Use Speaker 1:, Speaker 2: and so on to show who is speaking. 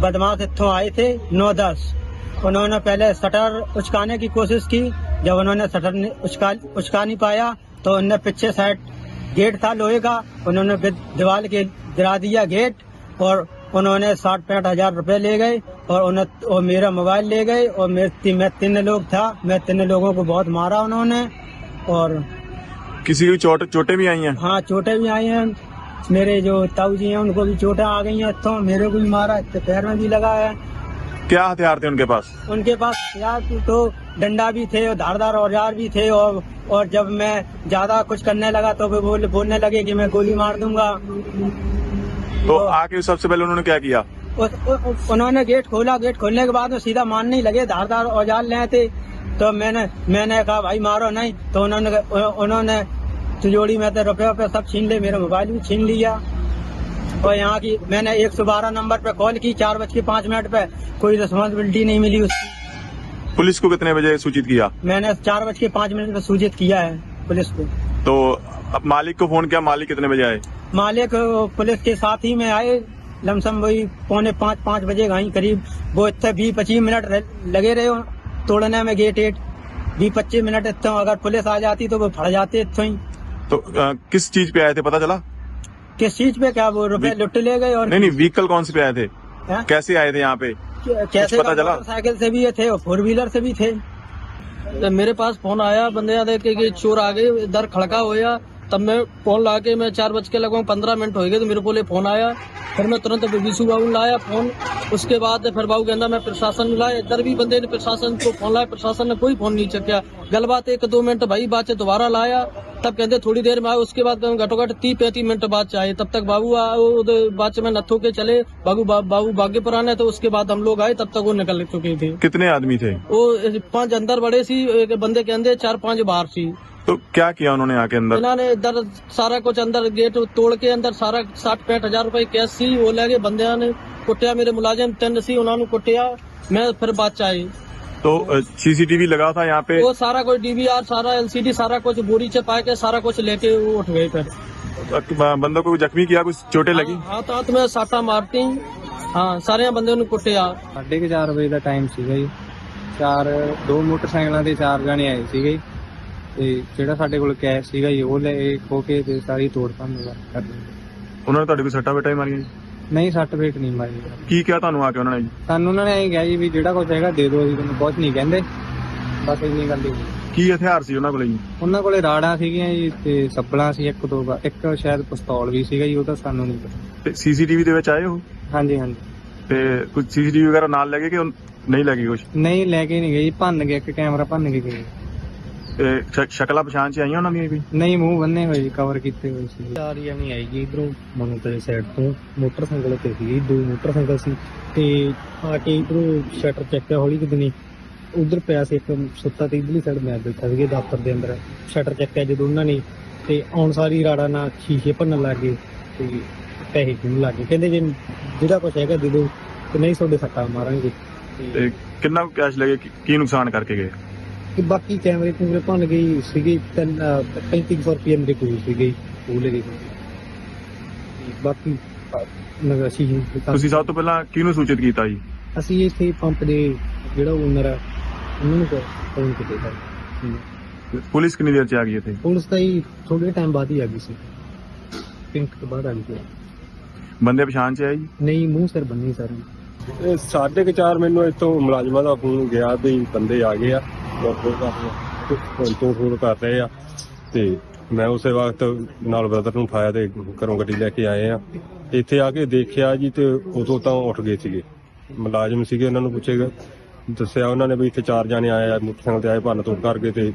Speaker 1: बदमाश इतों आए थे नौ दस। उन्होंने पहले शटर उचकाने की कोशिश की। जब उन्होंने शटर उचका उचका नहीं पाया तो उनने पीछे साइड गेट था लोहे का। उन्होंने दीवार के गिरा दिया गेट और उन्होंने साठ पैंठ हज़ार रुपए ले गए और उन्हें और मेरा मोबाइल ले गए और मेरे मैं तीन लोग था। मैं तीन लोगों को बहुत मारा उन्होंने और
Speaker 2: किसी की चोट चोटें भी आई हैं?
Speaker 1: हाँ चोटें भी आई हैं। मेरे जो ताऊ जी हैं उनको भी चोटें आ गई हैं तो मेरे को भी मारा है पैर में भी लगा है
Speaker 2: क्या हथियार थे उनके पास?
Speaker 1: उनके पास यार तो डंडा भी थे और धारदार औज़ार भी थे और और जब मैं ज़्यादा कुछ करने लगा तो वो बोल, बोलने लगे कि मैं गोली मार दूँगा।
Speaker 2: तो आके सबसे पहले उन्होंने क्या किया?
Speaker 1: उस, उ, उन्होंने गेट खोला। गेट खोलने के बाद में सीधा मारने ही लगे धारदार औज़ार ले थे। तो मैंने मैंने कहा भाई मारो नहीं। तो उन्होंने उन्होंने तिजोरी में तो रुपये रुपये सब छीन ले मेरा मोबाइल भी छीन लिया। और यहाँ की मैंने एक सौ बारह नंबर पे कॉल की चार बज के पाँच मिनट पे कोई रिस्पॉन्सिबिलिटी नहीं मिली उसकी।
Speaker 2: पुलिस को कितने बजे सूचित किया?
Speaker 1: मैंने चार बज के पाँच मिनट पे सूचित किया है पुलिस को।
Speaker 2: तो अब मालिक को फ़ोन किया मालिक कितने बजे आए?
Speaker 1: मालिक पुलिस के साथ ही में आए लमसम वही पौने पाँच पाँच बजे कहीं करीब वो इतने बीस पच्चीस मिनट लगे रहे तोड़ने में गेट एट बीस पच्चीस मिनट इतने अगर पुलिस आ जाती तो वो फट जाते इतने ही।
Speaker 2: तो आ, किस चीज़ पे आए थे पता चला?
Speaker 1: किस चीज़ पे? क्या वो रुपए लुट ले गए और
Speaker 2: नहीं नहीं व्हीकल कौन से पे आए थे?
Speaker 1: है?
Speaker 2: कैसे आए थे यहाँ पे?
Speaker 1: कैसे
Speaker 2: पता चला?
Speaker 1: साइकिल से भी थे फोर व्हीलर से भी थे।
Speaker 3: तो मेरे पास फ़ोन आया बंदे देख के चोर आ गए इधर खड़का होया तब मैं फ़ोन ला के मैं चार बज के लगभग पंद्रह मिनट हो गए तो मेरे को ले फ़ोन आया। फिर मैं तुरंत विशु बाबू लाया फ़ोन। उसके बाद फिर बाबू कहना मैं प्रशासन लाया। इधर भी बंदे ने प्रशासन को फ़ोन लाया प्रशासन ने कोई फ़ोन नहीं चुका। गल गलबात एक दो मिनट भाई बात दोबारा लाया। तब कहते थोड़ी देर में आए उसके बाद घटो घट तीस पैंतीस मिनट बाद चाहे तब तक बाबू आए बाद में नथो के चले बाबू बा, बाबू भाग्य पुराने तो उसके बाद हम लोग आए तब तक वो निकल चुके थे
Speaker 2: कितने आदमी थे
Speaker 3: वो पांच अंदर बड़े सी एक बंदे के अंदर चार पांच बाहर सी
Speaker 2: तो क्या किया उन्होंने आके अंदर
Speaker 3: इन्होंने इधर सारा कुछ अंदर गेट तोड़ के अंदर सारा साठ पैंठ हजार रुपए कैश सी वो लगे बंदे ने कुटिया मेरे मुलाजिम तिन सी उन्होंने कुटिया मैं फिर बात चाहिए
Speaker 2: तो सीसीटीवी लगा था यहाँ पे
Speaker 3: वो सारा कुछ डीवीआर सारा एलसीडी सारा कुछ बोरी च पा के सारा कुछ लेके वो उठ गए फिर
Speaker 2: अ, बंदों को जख्मी किया कुछ चोटें लगी
Speaker 3: हाथ हाथ में साटा मारती हाँ सारे बंदे ने कुटिया
Speaker 4: ਸਾਢੇ ਕੁ ਚਾਰ ਵਜੇ ਦਾ ਟਾਈਮ ਸੀਗਾ ਜੀ ਚਾਰ ਦੋ ਮੋਟਰਸਾਈਕਲਾਂ ਤੇ ਚਾਰ ਜਣੇ ਆਏ ਸੀਗੇ ਜੀ। ਤੇ ਜਿਹੜਾ ਸਾਡੇ ਕੋਲ ਕੈਸ਼ ਸੀਗਾ ਜੀ ਉਹ ਲੈ ਕੇ ਖੋ ਕੇ ਤੇ ਸਾਰੀ ਤੋੜ ਭੰਨ ਕਰ ਦਿੱਤੀ
Speaker 2: ਉਹਨਾਂ ਨੇ ਤੁਹਾਡੇ ਕੋਲ ਸੱਟਾਂ ਬੇਟਾਂ ਹੀ ਮਾਰੀਆਂ ਜੀ?
Speaker 4: ਨਹੀਂ ਸੱਟ ਫੇਟ ਨਹੀਂ ਮਾਰੀ।
Speaker 2: ਕੀ ਕਿਹਾ ਤੁਹਾਨੂੰ ਆ ਕੇ ਉਹਨਾਂ ਨੇ ਜੀ?
Speaker 4: ਸਾਨੂੰ ਉਹਨਾਂ ਨੇ ਐਂ ਕਿਹਾ ਜੀ ਵੀ ਜਿਹੜਾ ਕੁਝ ਹੈਗਾ ਦੇ ਦਿਓ ਅਸੀਂ ਤੁਹਾਨੂੰ ਕੁਝ ਨਹੀਂ ਕਹਿੰਦੇ। ਬਸ ਇੰਨੀ ਗੱਲ ਹੀ।
Speaker 2: ਕੀ ਹਥਿਆਰ ਸੀ ਉਹਨਾਂ ਕੋਲ ਜੀ?
Speaker 4: ਉਹਨਾਂ ਕੋਲੇ ਰਾੜਾਂ ਸੀਗੀਆਂ ਜੀ ਤੇ ਸੱਬਲਾਂ ਸੀ ਇੱਕ ਦੋ ਵਾ- ਇੱਕ ਸ਼ਾਇਦ ਪਿਸਤੌਲ ਵੀ ਸੀਗਾ ਜੀ ਉਹ ਤਾਂ ਸਾਨੂੰ ਨਹੀਂ ਪਤਾ।
Speaker 2: ਤੇ ਸੀਸੀਟੀਵੀ ਦੇ ਵਿੱਚ ਆਏ ਹੋ
Speaker 4: ਹਾਂਜੀ ਹਾਂਜੀ।
Speaker 2: ਤੇ ਕੁਝ ਸੀਸੀਟੀਵੀ ਵਗੈਰਾ ਨਾਲ ਲੱਗੇ ਕਿ ਉਹ ਨਹੀਂ ਲੱਗੀ ਕੁਝ
Speaker 4: ਨਹੀਂ ਲੈ ਕੇ ਨਹੀਂ ਗਏ ਜੀ ਭੰਨ ਗਏ ਇੱਕ ਕੈਮਰਾ ਭੰਨ ਕੇ ਗਏ।
Speaker 2: ਸ਼ਕਲਾਂ ਪਛਾਣ ਚ ਆਈਆਂ ਉਹਨਾਂ ਦੀਆਂ ਵੀ?
Speaker 4: ਨਹੀਂ ਮੂੰਹ ਬੰਨੇ ਹੋਏ ਕਵਰ ਕੀਤੇ ਹੋਏ ਸੀ। ਚਾਰ ਜਣੀ ਆਈ ਜੀ ਇਧਰੋਂ ਮਨੂਤਲੇ ਸਾਈਡ ਤੋਂ। ਮੋਟਰਸਾਈਕਲ ਤੇ ਸੀ ਦੋ ਮੋਟਰਸਾਈਕਲ ਸੀ। ਤੇ ਆ ਕੇ ਇਧਰੋਂ ਸ਼ਟਰ ਚੱਕਿਆ ਹੌਲੀ ਕਿਤੇ ਨਹੀਂ। ਉਧਰ ਪਿਆ ਸੀ ਇੱਕ ਸੁੱਤਾ ਤੇ ਇਧਰਲੀ ਸਾਈਡ ਮੈਂ ਬੈਠਾ ਸੀਗੇ ਦਫ਼ਤਰ ਦੇ ਅੰਦਰ। ਸ਼ਟਰ ਚੱਕਿਆ ਜਦੋਂ ਉਹਨਾਂ ਨੇ। ਤੇ ਆਉਣ ਸਾਰੀ ਰਾੜਾ ਨਾਲ ਸ਼ੀਸ਼ੇ ਭੰਨਣ ਲੱਗੇ ਤੇ ਪੈਸੇ ਕਿਉਂ ਲੱਗੇ ਕਹਿੰਦੇ ਜੇ ਜਿਹੜਾ ਕੁਛ ਹੈਗਾ ਦੇ ਦਿਓ ਤੇ ਨਹੀਂ ਤੁਹਾਡੇ ਸੱਟਾਂ ਮਾਰਾਂਗੇ। ਤੇ
Speaker 2: ਤੇ ਕਿੰਨਾ ਕੈਸ਼ ਲੱਗੇ ਕੀ- ਕੀ ਨੁਕਸਾਨ ਕਰਕੇ ਗਏ?
Speaker 4: ਕਿ ਬਾਕੀ ਕੈਮਰੇ ਕੂਮਰੇ ਭੰਨ ਗਈ ਸੀਗੇ ਤਿੰਨ 3500 ਰੁਪਏ ਮੇਰੇ ਕੋਲ ਸੀਗੇ ਉਹ ਲੈ ਤੇ ਬਾਕੀ ਨਗਰ ਅਸੀਂ
Speaker 2: ਤੁਸੀਂ ਸਭ ਤੋਂ ਪਹਿਲਾਂ ਕਿਹਨੂੰ ਸੂਚਿਤ ਕੀਤਾ ਜੀ?
Speaker 4: ਅਸੀਂ ਇੱਥੇ ਪੰਪ ਦੇ ਜਿਹੜਾ ਓਨਰ ਆ ਉਹਨਾਂ ਫੋਨ ਕੀਤਾ। ਸੀ
Speaker 2: ਪੁਲਿਸ ਕਿੰਨੀ ਦੇਰ ਚ ਆ ਗਈ ਇੱਥੇ?
Speaker 4: ਪੁਲਿਸ ਤਾਂ ਹੀ ਥੋੜੇ ਟਾਈਮ ਬਾਅਦ ਹੀ ਆ ਗਈ ਸੀ। ਪਿੰਕ ਤੋਂ ਬਾਅਦ ਆ ਗਈ ਸੀ।
Speaker 2: ਬੰਦੇ ਪਛਾਣ ਚ ਆਏ ਜੀ?
Speaker 4: ਨਹੀਂ ਮੂੰਹ ਸਿਰ ਬੰਨੀ ਸਰ।
Speaker 5: ਇਹ ਸਾਢੇ ਕੁ ਚਾਰ ਮੈਨੂੰ ਇੱਥੋਂ ਮੁਲਾਜ਼ਮਾਂ ਦਾ ਫੋਨ ਗਿਆ ਵੀ ਬੰਦੇ ਆ ਗਏ ਆ। ਤੋਂ ਫੋਨ ਕਰ ਰਹੇ ਆ ਤੇ ਮੈਂ ਉਸੇ ਵਕਤ ਨਾਲ ਬ੍ਰਦਰ ਨੂੰ ਉਠਾਇਆ ਤੇ ਘਰੋਂ ਗੱਡੀ ਲੈ ਕੇ ਆਏ ਆ। ਇੱਥੇ ਆ ਕੇ ਦੇਖਿਆ ਜੀ ਤੇ ਉਦੋਂ ਤਾਂ ਉੱਠ ਗਏ ਸੀਗੇ। ਮੁਲਾਜ਼ਮ ਸੀਗੇ, ਉਹਨਾਂ ਨੂੰ ਪੁੱਛੇਗਾ ਦੱਸਿਆ ਉਹਨਾਂ ਨੇ ਵੀ ਇੱਥੇ ਚਾਰ ਜਾਣੇ ਆਏ ਆ, ਮੋਟਰਸਾਈਕਲ ਤੇ ਆਏ, ਭੰਨ ਤੋੜ ਕਰਕੇ ਤੇ